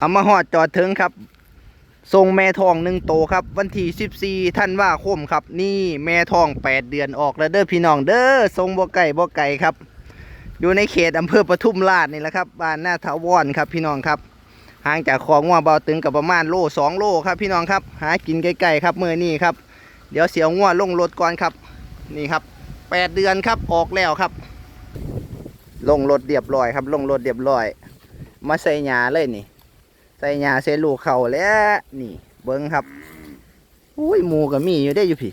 เอามาหอดจอดถึงครับ ทรงแม่ทองหนึ่งโตครับ วันที่สิบสี่ท่านว่าคมครับ นี่แม่ทองแปดเดือนออกแล้วเด้อพี่น้องเด้อทรงบ่ไก่บ่ไก่ครับ อยู่ในเขตอำเภอปทุมราชนี่แหละครับบ้านหน้าทาวอนครับพี่น้องครับห่างจากคลองว่าเบาตึงกับประมาณโลสองโลครับพี่น้องครับ หากินใกล้ๆครับเมื่อนี่ครับ เดี๋ยวเสียวง่วลงรถก่อนครับ นี่ครับแปดเดือนครับออกแล้วครับ ลงรถเรียบร้อยครับ ลงรถเรียบร้อย มาใส่หญ้าเลยนี่ ใส่หญ้าใส่ลูกเขาแล้วนี่ เบิ้งครับอุ้ยหมูกับมีอยู่ได้อยู่พี่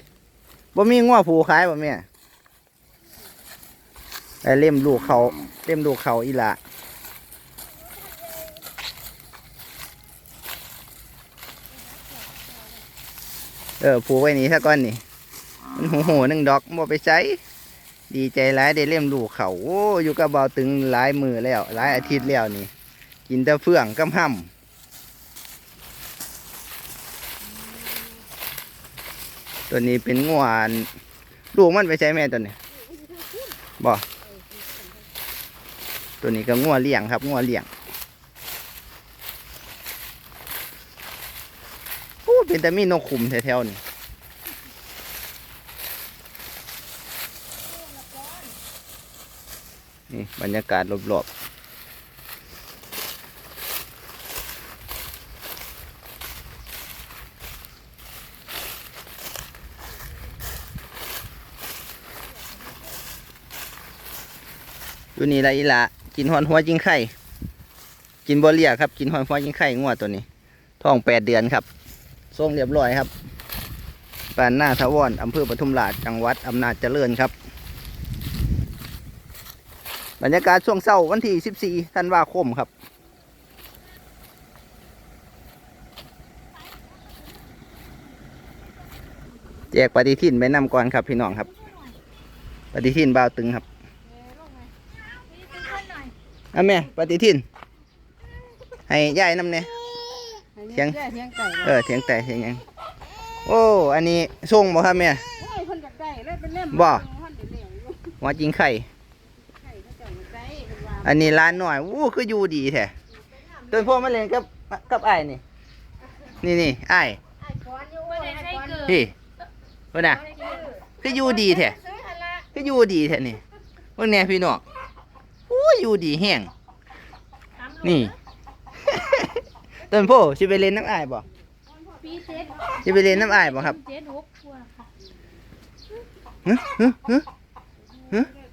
บ่มีง้อผูขายบ่แม่แต่เล่มลูกเขาเล่มลูกเขาอีหละเออผูกไว้นี่ซะก่อนนี่มันโหหนึ่งดอกบ่ไปใช้ดีใจหลายได้เล่มลูกเขาโอ้อยู่กับเบาตึงหลายมือแล้วหลายอาทิตย์แล้วนี่ กินแต่เฟื่องกำห้ำ ตัวนี้เป็นงวนลูกมันไปใช้แม่ตัวนี้บ่ตัวนี้ก็งัวเลี้ยงครับงัวเลี้ยงโอ้เป็นแต่มีนกขุมแถวๆนี่นี่บรรยากาศรอบๆ อยู่นี่ละอีละกินหอนหัวจิงไข่ กินบ่เลียครับ กินหอนหัวจิงไข่งัวตัวนี้ท้องแปดเดือนครับส่งเรียบร้อยครับบ้านหน้าทวอนอำเภอปทุมราชจังหวัดอำนาจเจริญครับ บรรยากาศช่วงเช้าวันที่ 14 ธันวาคมครับแจกปฏิทินไปนำก่อนครับพี่น้องครับ ปฏิทินบ่าวตึงครับ อะแม่ปฏิทิน ให้ยายนำเนี่ย เถียง เถียงไก่เออเถียงแต่เถียงหยัง โอ้ อันนี้ส่งบ่ครับแม่ โอ้ยเพิ่นอยากได้เลยเป็นเล่มบ่เพิ่นได้เลี้ยงอยู่หัวจิงไข่ไข่เขาเจ้าอยากได้เพิ่นว่าอันนี้ร้านหน่อยวู้คืออยู่ดีแท้ต้นพ่อมาเล่นกับกับไอ้ายนี่ นี่นี่ไอ้ายไอ้ก้อนอยู่ไอ้ก้อนพี่เพิ่นน่ะ คืออยู่ดีแท้ซื้อหั่นละคืออยู่ดีแท้นี่เพิ่นแน่พี่น้อง อู้อยู่ดีแห้งนี่ ต้นโพสิไปเล่นน้ำอ้ายบ่ปีเจ็ดสิไปเล่นน้ำอ้ายบ่ครับเจ็ดหกกว่าค่ะฮึฮึฮึ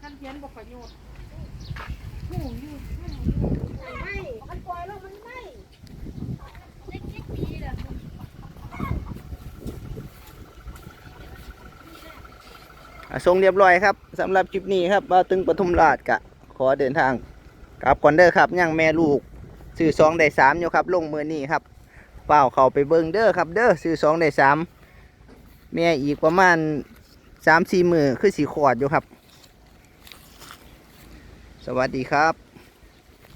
คันเทียนบ่ประโยชน์หูอยู่ไม่มันปล่อยแล้วมันไม่เล็กๆปีละอะส่งเรียบร้อยครับสำหรับคลิปนี้ครับมาตึงปทุมราชกะข อเดินทางกลับก่อนเด้อครับย่างแม่ลูกซื้อสองได้สามอยู่ครับ ลงมือนี่ครับเปล่าเขาไปเบิ้งเด้อครับ เด้อซื้อสองได้สามแม่อีกประมาณสามสี่มือคือสีขอดอยู่ครับ สวัสดีครับ